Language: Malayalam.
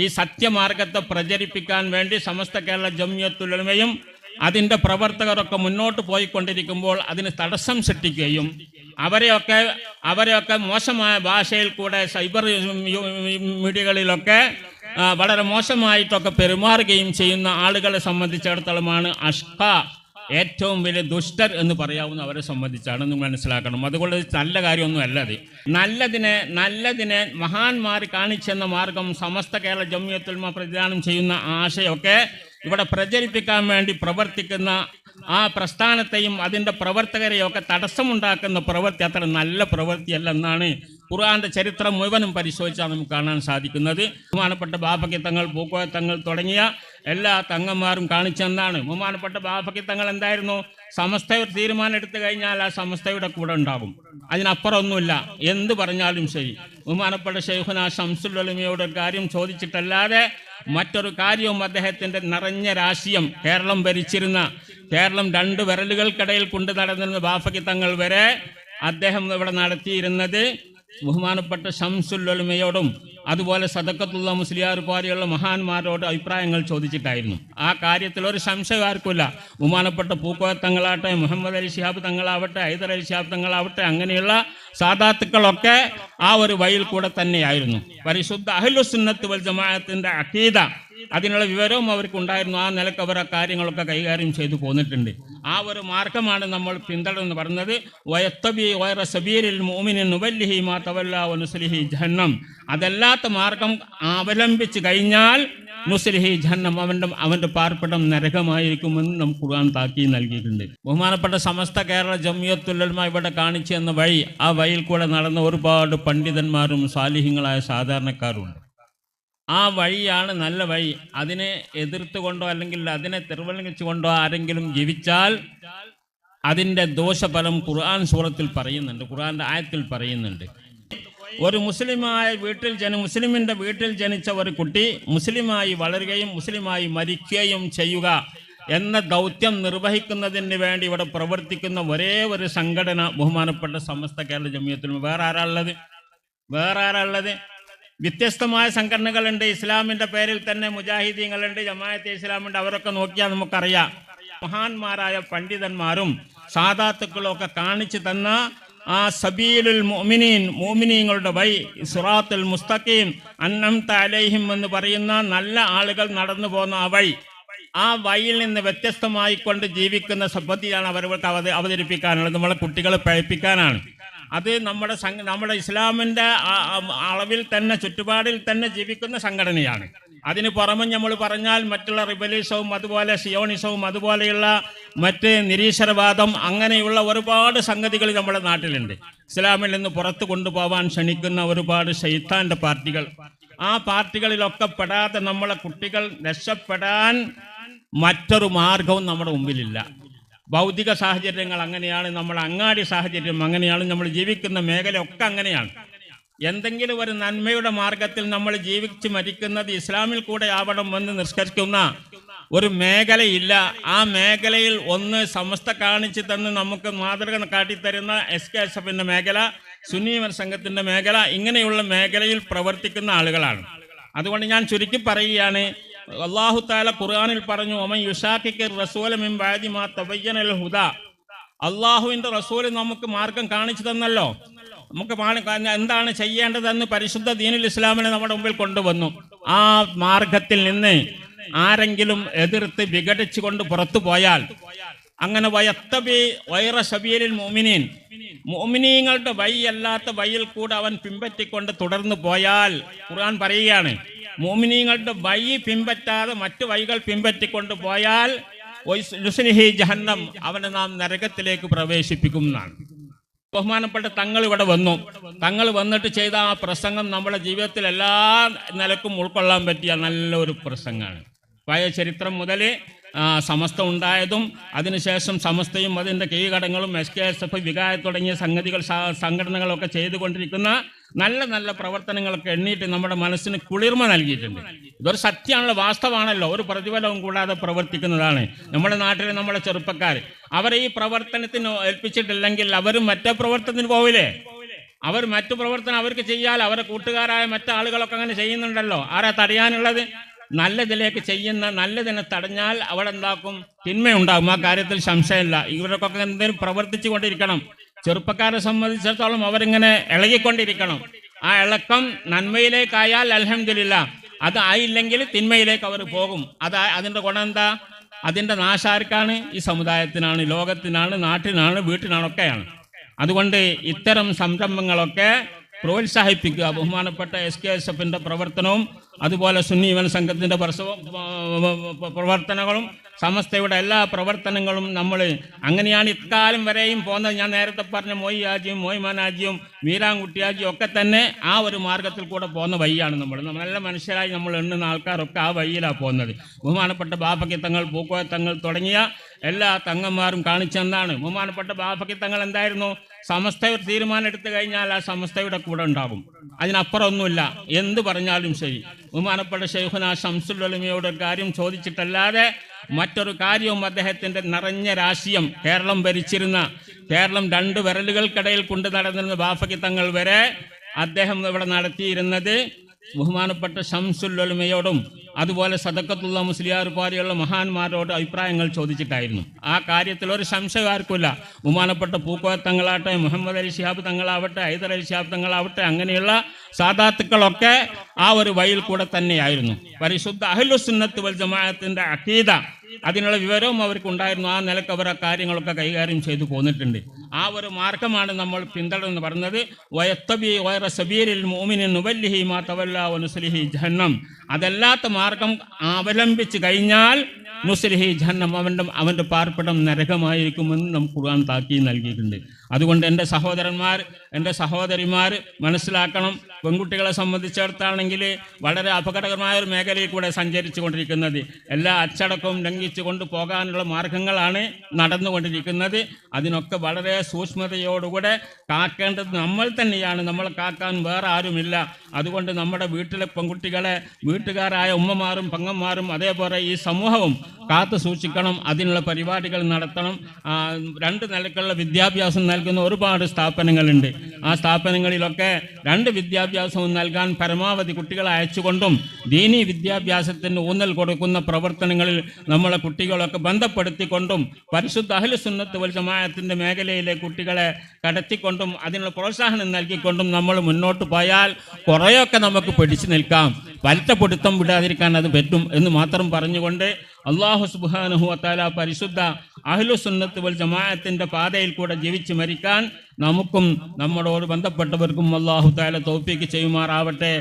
ഈ സത്യമാർഗത്തെ പ്രചരിപ്പിക്കാൻ വേണ്ടി സമസ്ത കേരള ജമ്യത്തുലമയും അതിന്റെ പ്രവർത്തകരൊക്കെ മുന്നോട്ട് പോയിക്കൊണ്ടിരിക്കുമ്പോൾ അതിന് തടസ്സം സൃഷ്ടിക്കുകയും അവരെയൊക്കെ അവരെയൊക്കെ മോശമായ ഭാഷയിൽ കൂടെ സൈബർ മീഡിയകളിലൊക്കെ വളരെ മോശമായിട്ടൊക്കെ പെരുമാറുകയും ചെയ്യുന്ന ആളുകളെ സംബന്ധിച്ചിടത്തോളമാണ് അഷ്ക. ഏറ്റവും വലിയ ദുഷ്ടർ എന്ന് പറയാവുന്ന അവരെ സംബന്ധിച്ചാണ് നിങ്ങൾ മനസ്സിലാക്കണം. അതുകൊണ്ട് നല്ല കാര്യമൊന്നും അല്ല അത്. നല്ലതിനെ നല്ലതിനെ മഹാന്മാർ കാണിച്ചെന്ന മാർഗം സമസ്ത കേരള ജമ്മിയത്തുൽമ പ്രതിദാനം ചെയ്യുന്ന ആശയമൊക്കെ ഇവിടെ പ്രചരിപ്പിക്കാൻ വേണ്ടി പ്രവർത്തിക്കുന്ന ആ പ്രസ്ഥാനത്തെയും അതിന്റെ പ്രവർത്തകരെയും ഒക്കെ തടസ്സമുണ്ടാക്കുന്ന പ്രവൃത്തി അത്ര നല്ല പ്രവൃത്തിയല്ല എന്നാണ് ഖുർആന്റെ ചരിത്രം മുഴുവനും പരിശോധിച്ചാൽ നമുക്ക് കാണാൻ സാധിക്കുന്നത്. ബഹുമാനപ്പെട്ട ബാപകിത്തങ്ങൾ തങ്ങൾ പൂക്കോയ തങ്ങൾ തുടങ്ങിയ എല്ലാ തങ്ങന്മാരും കാണിച്ചെന്നാണ്. ബഹുമാനപ്പെട്ട ബാഫക്കി തങ്ങൾ എന്തായിരുന്നു സമസ്ത തീരുമാനം എടുത്തു കഴിഞ്ഞാൽ ആ സമസ്തയുടെ കൂടെ ഉണ്ടാകും അതിനപ്പുറം ഒന്നുമില്ല എന്ത് പറഞ്ഞാലും ശരി. ബഹുമാനപ്പെട്ട ഷെയ്ഖുന ഷംസുല്ലമിയോട് ഒരു കാര്യം ചോദിച്ചിട്ടല്ലാതെ മറ്റൊരു കാര്യവും അദ്ദേഹത്തിന്റെ നിറഞ്ഞ രാശിയം കേരളം ഭരിച്ചിരുന്ന കേരളം രണ്ട് വിരലുകൾക്കിടയിൽ കൊണ്ടു നടന്നിരുന്ന ബാഫക്കി തങ്ങൾ വരെ അദ്ദേഹം ഇവിടെ നടത്തിയിരുന്നത് ബഹുമാനപ്പെട്ട ഷംസുൽ ഷംസുല്ലൊലുമയോടും അതുപോലെ സദക്കത്തുള്ള മുസ്ലിയാർ പോലെയുള്ള മഹാന്മാരോട് അഭിപ്രായങ്ങൾ ചോദിച്ചിട്ടായിരുന്നു. ആ കാര്യത്തിൽ ഒരു സംശയം ആർക്കുമില്ല. ബഹുമാനപ്പെട്ട പൂക്കോയ തങ്ങളാട്ടെ മുഹമ്മദ് അലി ഷിഹാബ് തങ്ങളാവട്ടെ ഹൈദർ അലി ഷിഹാബ് തങ്ങളാവട്ടെ അങ്ങനെയുള്ള സാദാത്തുക്കളൊക്കെ ആ ഒരു വഴിയിൽ കൂടെ തന്നെയായിരുന്നു. പരിശുദ്ധ അഹ്ലുസുന്നത്ത് വൽ ജമാഅത്തിന്റെ അഖീദ അതിനുള്ള വിവരവും അവർക്ക് ഉണ്ടായിരുന്നു. ആ നിലയ്ക്ക് അവർ ആ കാര്യങ്ങളൊക്കെ കൈകാര്യം ചെയ്തു പോന്നിട്ടുണ്ട്. ആ ഒരു മാർഗമാണ് നമ്മൾ പിന്തുടർന്ന് പറഞ്ഞത് വയത്തബി വയറ സബീരിൽ മോമിനിൻ നുവല്ലിഹി മാ തവല്ല വനുസലിഹി ജഹന്നം. അതല്ലാത്ത മാർഗം അവലംബിച്ച് കഴിഞ്ഞാൽ മുസ്ലിഹി ജന്നം അവന്റെ അവന്റെ പാർപ്പിടം നരകമായിരിക്കുമെന്ന് നമുക്ക് ഖുർആൻ താക്കി നൽകിയിട്ടുണ്ട്. ബഹുമാനപ്പെട്ട സമസ്ത കേരള ജമിയത്തുല്ലമ ഇവിടെ കാണിച്ചു എന്ന വഴി ആ വഴിയിൽ കൂടെ നടന്ന ഒരുപാട് പണ്ഡിതന്മാരും സാലിഹ്യങ്ങളായ സാധാരണക്കാരുണ്ട്. ആ വഴിയാണ് നല്ല വഴി. അതിനെ എതിർത്തുകൊണ്ടോ അല്ലെങ്കിൽ അതിനെ തിരുവള്ളിച്ചുകൊണ്ടോ ആരെങ്കിലും ജീവിച്ചാൽ അതിന്റെ ദോഷഫലം ഖുർആൻ സൂറത്തിൽ പറയുന്നുണ്ട്. ഖുർആന്റെ ആയത്തിൽ പറയുന്നുണ്ട്. ഒരു മുസ്ലിമായ വീട്ടിൽ ജന മുസ്ലിമിന്റെ വീട്ടിൽ ജനിച്ച ഒരു കുട്ടി മുസ്ലിമായി വളരുകയും മുസ്ലിമായി മരിക്കുകയും ചെയ്യുക എന്ന ദൗത്യം നിർവഹിക്കുന്നതിന് വേണ്ടി ഇവിടെ പ്രവർത്തിക്കുന്ന ഒരേ ഒരു സംഘടന ബഹുമാനപ്പെട്ട സമസ്ത കേരള ജമിയത്തിലും വേറെ ആരാളുള്ളത് വേറെ ആരാളുള്ളത് വ്യത്യസ്തമായ സംഘടനകളുണ്ട്. ഇസ്ലാമിന്റെ പേരിൽ തന്നെ മുജാഹിദീങ്ങളുണ്ട് ജമാഅത്തെ ഇസ്ലാമുണ്ട്. അവരൊക്കെ നോക്കിയാൽ നമുക്കറിയാം. മഹാന്മാരായ പണ്ഡിതന്മാരും സാധാത്തുക്കളും ഒക്കെ കാണിച്ചു തന്ന ആ സബീലുൽ മോമിനീൻ മോമിനീങ്ങളുടെ വഴി സുറാത്തുൽ മുസ്തഖീം അന്നം അലൈഹിം എന്ന് പറയുന്ന നല്ല ആളുകൾ നടന്നു പോകുന്ന ആ വഴി ആ വഴിയിൽ നിന്ന് വ്യത്യസ്തമായിക്കൊണ്ട് ജീവിക്കുന്ന സമ്പത്തിയാണ് അവർക്ക് അവത അവതരിപ്പിക്കാനുള്ളത്. നമ്മളെ കുട്ടികളെ പഴപ്പിക്കാനാണ്. അത് നമ്മുടെ നമ്മുടെ ഇസ്ലാമിന്റെ അളവിൽ തന്നെ ചുറ്റുപാടിൽ തന്നെ ജീവിക്കുന്ന സംഘടനയാണ്. അതിന് പുറമെ നമ്മൾ പറഞ്ഞാൽ മറ്റുള്ള റിബലിസവും അതുപോലെ സിയോണിസവും അതുപോലെയുള്ള മറ്റ് നിരീശ്വരവാദം അങ്ങനെയുള്ള ഒരുപാട് സംഗതികൾ നമ്മുടെ നാട്ടിലുണ്ട്. ഇസ്ലാമിൽ നിന്ന് പുറത്തു കൊണ്ടുപോകാൻ ക്ഷണിക്കുന്ന ഒരുപാട് ഷെയ്ത്താന്റെ പാർട്ടികൾ. ആ പാർട്ടികളിലൊക്കെ പെടാതെ നമ്മളെ കുട്ടികൾ രക്ഷപ്പെടാൻ മറ്റൊരു മാർഗവും നമ്മുടെ മുമ്പിലില്ല. ഭൗതിക സാഹചര്യങ്ങൾ അങ്ങനെയാണ് നമ്മൾ അങ്ങാടി സാഹചര്യം അങ്ങനെയാണ് നമ്മൾ ജീവിക്കുന്ന മേഖല ഒക്കെ അങ്ങനെയാണ്. എന്തെങ്കിലും ഒരു നന്മയുടെ മാർഗത്തിൽ നമ്മൾ ജീവിച്ച് മരിക്കുന്നത് ഇസ്ലാമിൽ കൂടെ ആവണം എന്ന് നിഷ്കരിക്കുന്ന ഒരു മേഖലയില്ല. ആ മേഖലയിൽ ഒന്ന് സമസ്ത കാണിച്ചു തന്ന് നമുക്ക് മാതൃക കാട്ടിത്തരുന്ന എസ് കെ എസ് എഫിന്റെ മേഖല സുന്നീവൻ സംഘത്തിന്റെ മേഖല ഇങ്ങനെയുള്ള മേഖലയിൽ പ്രവർത്തിക്കുന്ന ആളുകളാണ്. അതുകൊണ്ട് ഞാൻ ചുരുക്കി പറയുകയാണ് അള്ളാഹു താല ഖുർആനിൽ പറഞ്ഞു ഒമൻ യുഷാക്കിക്ക് റസൂല മാ തബയ്യനൽ അള്ളാഹുവിന്റെ റസൂൽ നമുക്ക് മാർഗം കാണിച്ചു തന്നല്ലോ. നമുക്ക് എന്താണ് ചെയ്യേണ്ടതെന്ന് പരിശുദ്ധ ദീനുൽ ഇസ്ലാമിനെ നമ്മുടെ മുമ്പിൽ കൊണ്ടുവന്നു. ആ മാർഗത്തിൽ നിന്ന് ആരെങ്കിലും എതിർത്ത് വിഘടിച്ചുകൊണ്ട് പുറത്തു പോയാൽ അങ്ങനെ വയത്തബി വൈറ ഷബീലിൽ മോമിനീൻ മോമിനീങ്ങളുടെ വഴിയല്ലാത്ത വഴിയിൽ കൂടെ അവൻ പിൻപറ്റിക്കൊണ്ട് തുടർന്നു പോയാൽ ഖുർആൻ പറയുകയാണ് മോമിനീങ്ങളുടെ വഴി പിൻപറ്റാതെ മറ്റു വഴികൾ പിൻപറ്റിക്കൊണ്ട് പോയാൽ ജഹന്നം അവനെ നാം നരകത്തിലേക്ക് പ്രവേശിപ്പിക്കും എന്നാണ്. ബഹുമാനപ്പെട്ട തങ്ങൾ ഇവിടെ വന്നു. തങ്ങൾ വന്നിട്ട് ചെയ്ത ആ പ്രസംഗം നമ്മുടെ ജീവിതത്തിൽ എല്ലാ നിലക്കും ഉൾക്കൊള്ളാൻ പറ്റിയ നല്ലൊരു പ്രസംഗമാണ്. പഴയ ചരിത്രം മുതൽ സമസ്ത ഉണ്ടായതും അതിനുശേഷം സമസ്തയും അതിന്റെ കീഴടങ്ങളും S K S S F തുടങ്ങിയ സംഗതികൾ സംഘടനകളൊക്കെ ചെയ്തുകൊണ്ടിരിക്കുന്ന നല്ല നല്ല പ്രവർത്തനങ്ങളൊക്കെ എണ്ണീട്ട് നമ്മുടെ മനസ്സിന് കുളിർമ നൽകിയിട്ടുണ്ട്. ഇതൊരു സത്യമാണല്ലോ വാസ്തവമാണല്ലോ. ഒരു പ്രതിഫലവും കൂടാതെ പ്രവർത്തിക്കുന്നതാണ്. നമ്മുടെ നാട്ടിലെ നമ്മുടെ ചെറുപ്പക്കാർ അവരെ ഈ പ്രവർത്തനത്തിന് ഏൽപ്പിച്ചിട്ടില്ലെങ്കിൽ അവർ മറ്റേ പ്രവർത്തനത്തിന് പോവില്ലേ? അവർ മറ്റു പ്രവർത്തനം അവർക്ക് ചെയ്യാൽ അവരെ കൂട്ടുകാരായ മറ്റാളുകളൊക്കെ അങ്ങനെ ചെയ്യുന്നുണ്ടല്ലോ. ആരാ തടയാനുള്ളത്? നല്ലതിലേക്ക് ചെയ്യുന്ന നല്ലതിനെ തടഞ്ഞാൽ അവിടെ എന്താക്കും? തിന്മയുണ്ടാകും. ആ കാര്യത്തിൽ സംശയമില്ല. ഇവരൊക്കെ എന്തെങ്കിലും പ്രവർത്തിച്ചു കൊണ്ടിരിക്കണം ചെറുപ്പക്കാരെ സംബന്ധിച്ചിടത്തോളം അവരിങ്ങനെ ഇളകിക്കൊണ്ടിരിക്കണം. ആ ഇളക്കം നന്മയിലേക്കായാൽ അലഹമില്ല അത് ആയില്ലെങ്കിൽ തിന്മയിലേക്ക് അവർ പോകും. അത് അതിന്റെ ഗുണം എന്താ? അതിന്റെ നാശാർക്കാണ് ഈ സമുദായത്തിനാണ് ലോകത്തിനാണ് നാട്ടിനാണ് വീട്ടിനാണൊക്കെയാണ്. അതുകൊണ്ട് ഇത്തരം സംരംഭങ്ങളൊക്കെ പ്രോത്സാഹിപ്പിക്കുക. ബഹുമാനപ്പെട്ട എസ് കെ എസ് എഫിന്റെ പ്രവർത്തനവും അതുപോലെ സുന്നി യുവൻ സംഘത്തിന്റെ പ്രസവ പ്രവർത്തനങ്ങളും സമസ്തയുടെ എല്ലാ പ്രവർത്തനങ്ങളും നമ്മൾ അങ്ങനെയാണ് ഇക്കാലം വരെയും പോകുന്നത്. ഞാൻ നേരത്തെ പറഞ്ഞ മോയി ആജിയും മോയ് മനാജിയും വീരാൻകുട്ടിയാജിയും ഒക്കെ തന്നെ ആ ഒരു മാർഗത്തിൽ കൂടെ പോകുന്ന വഴിയാണ് നമ്മൾ. നല്ല മനുഷ്യരായി നമ്മൾ എണ്ണുന്ന ആൾക്കാരൊക്കെ ആ വഴിയിലാണ് പോകുന്നത്. ബഹുമാനപ്പെട്ട ബാപ്പക്കിത്തങ്ങൾ പൂക്കോയത്തങ്ങൾ തുടങ്ങിയ എല്ലാ തങ്ങന്മാരും കാണിച്ചെന്നാണ് ബഹുമാനപ്പെട്ട ബാപ്പക്കിത്തങ്ങൾ എന്തായിരുന്നു? സമസ്ത ഒരു തീരുമാനം എടുത്തു കഴിഞ്ഞാൽ ആ സമസ്തയുടെ കൂടെ ഉണ്ടാകും. അതിനപ്പുറം ഒന്നുമില്ല എന്ത് പറഞ്ഞാലും ശരി. ബഹുമാനപ്പെട്ട ഷെയ്ഖുന ഷംസുൽ ഒരു കാര്യം ചോദിച്ചിട്ടല്ലാതെ മറ്റൊരു കാര്യവും അദ്ദേഹത്തിന്റെ നിറഞ്ഞ രാഷ്ട്രീയം കേരളം ഭരിച്ചിരുന്ന കേരളം രണ്ട് വിരലുകൾക്കിടയിൽ കൊണ്ടു നടന്നിരുന്ന ബാഫക്കിത്തങ്ങൾ വരെ അദ്ദേഹം ഇവിടെ നടത്തിയിരുന്നത് ബഹുമാനപ്പെട്ട ഷംസുല്ലമയോടും അതുപോലെ സദക്കത്തുള്ള മുസ്ലിയാർ പോലെയുള്ള മഹാന്മാരോട് അഭിപ്രായങ്ങൾ ചോദിച്ചിട്ടായിരുന്നു. ആ കാര്യത്തിൽ ഒരു സംശയം ആർക്കുമില്ല. ബഹുമാനപ്പെട്ട പൂക്കോയ മുഹമ്മദ് അലി ഷിഹാബ് തങ്ങളാവട്ടെ ഹൈദർ അലി ഷിഹാബ് തങ്ങളാവട്ടെ അങ്ങനെയുള്ള സാധാത്തുക്കളൊക്കെ ആ ഒരു വഴിയിൽ കൂടെ തന്നെയായിരുന്നു. പരിശുദ്ധ അഹിലുസുന്നത്ത് വൽ ജമാഅത്തിന്റെ അക്കീദ അതിനുള്ള വിവരവും അവർക്കുണ്ടായിരുന്നു. ആ നിലയ്ക്ക് അവർ ആ കാര്യങ്ങളൊക്കെ കൈകാര്യം ചെയ്തു പോന്നിട്ടുണ്ട്. ആ ഒരു മാർഗമാണ് നമ്മൾ പിന്തുടർന്ന് പറഞ്ഞത് വയത്തബി വയറ സബീരിൽ മോമിനിൻ നുവല്ലിഹി മാ തവല്ല ജഹന്നം. അതല്ലാത്ത മാർഗം അവലംബിച്ച് കഴിഞ്ഞാൽ മുസ്ലിഹി ജഹന്നം അവന്റെ അവന്റെ പാർപ്പിടം നരകമായിരിക്കുമെന്ന് നമുക്ക് ഖുർആൻ താക്കി നൽകിയിട്ടുണ്ട്. അതുകൊണ്ട് എന്റെ സഹോദരന്മാർ എന്റെ സഹോദരിമാർ മനസ്സിലാക്കണം. പെൺകുട്ടികളെ സംബന്ധിച്ചിടത്താണെങ്കിൽ വളരെ അപകടകരമായ ഒരു മേഖലയിൽ കൂടെ സഞ്ചരിച്ചു കൊണ്ടിരിക്കുന്നത് എല്ലാ അച്ചടക്കവും ലംഘിച്ചുകൊണ്ട് പോകാനുള്ള മാർഗങ്ങളാണ് നടന്നുകൊണ്ടിരിക്കുന്നത്. അതിനൊക്കെ വളരെ സൂക്ഷ്മതയോടുകൂടെ കാക്കേണ്ടത് നമ്മൾ തന്നെയാണ്. നമ്മൾ കാക്കാൻ വേറെ ആരുമില്ല. അതുകൊണ്ട് നമ്മുടെ വീട്ടിലെ പെൺകുട്ടികളെ വീട്ടുകാരായ ഉമ്മമാരും പങ്ങന്മാരും അതേപോലെ ഈ സമൂഹവും കാത്തു സൂക്ഷിക്കണം. അതിനുള്ള പരിപാടികൾ നടത്തണം. രണ്ട് നിലക്കുള്ള വിദ്യാഭ്യാസം നൽകുന്ന ഒരുപാട് സ്ഥാപനങ്ങളുണ്ട്. ആ സ്ഥാപനങ്ങളിലൊക്കെ രണ്ട് വിദ്യാഭ്യാസവും നൽകാൻ പരമാവധി കുട്ടികളെ അയച്ചുകൊണ്ടും ദീനി വിദ്യാഭ്യാസത്തിന് ഊന്നൽ കൊടുക്കുന്ന പ്രവർത്തനങ്ങളിൽ നമ്മളെ കുട്ടികളൊക്കെ ബന്ധപ്പെടുത്തിക്കൊണ്ടും പരിശുദ്ധ അഹ്ലുസുന്നത്ത് വൽ ജമാഅത്തിന്റെ മേഖലയിലെ കുട്ടികളെ കടത്തിക്കൊണ്ടും അതിനുള്ള പ്രോത്സാഹനം നൽകിക്കൊണ്ടും നമ്മൾ മുന്നോട്ട് പോയാൽ കുറേയൊക്കെ നമുക്ക് പിടിച്ചു നിൽക്കാം. വലത്തപ്പൊടുത്തം വിടാതിരിക്കാൻ അത് പറ്റും എന്ന് മാത്രം പറഞ്ഞുകൊണ്ട് അള്ളാഹു സുബാനുഹുഅത്താല പരിശുദ്ധ അഹ്ലുസുന്നത്ത് വൽ ജമാഅത്തിന്റെ പാതയിൽ കൂടെ ജീവിച്ച് മരിക്കാൻ നമുക്കും നമ്മളോട് ബന്ധപ്പെട്ടവർക്കും അള്ളാഹു താല തോപ്പിക്ക് ചെയ്യുമാറാവട്ടെ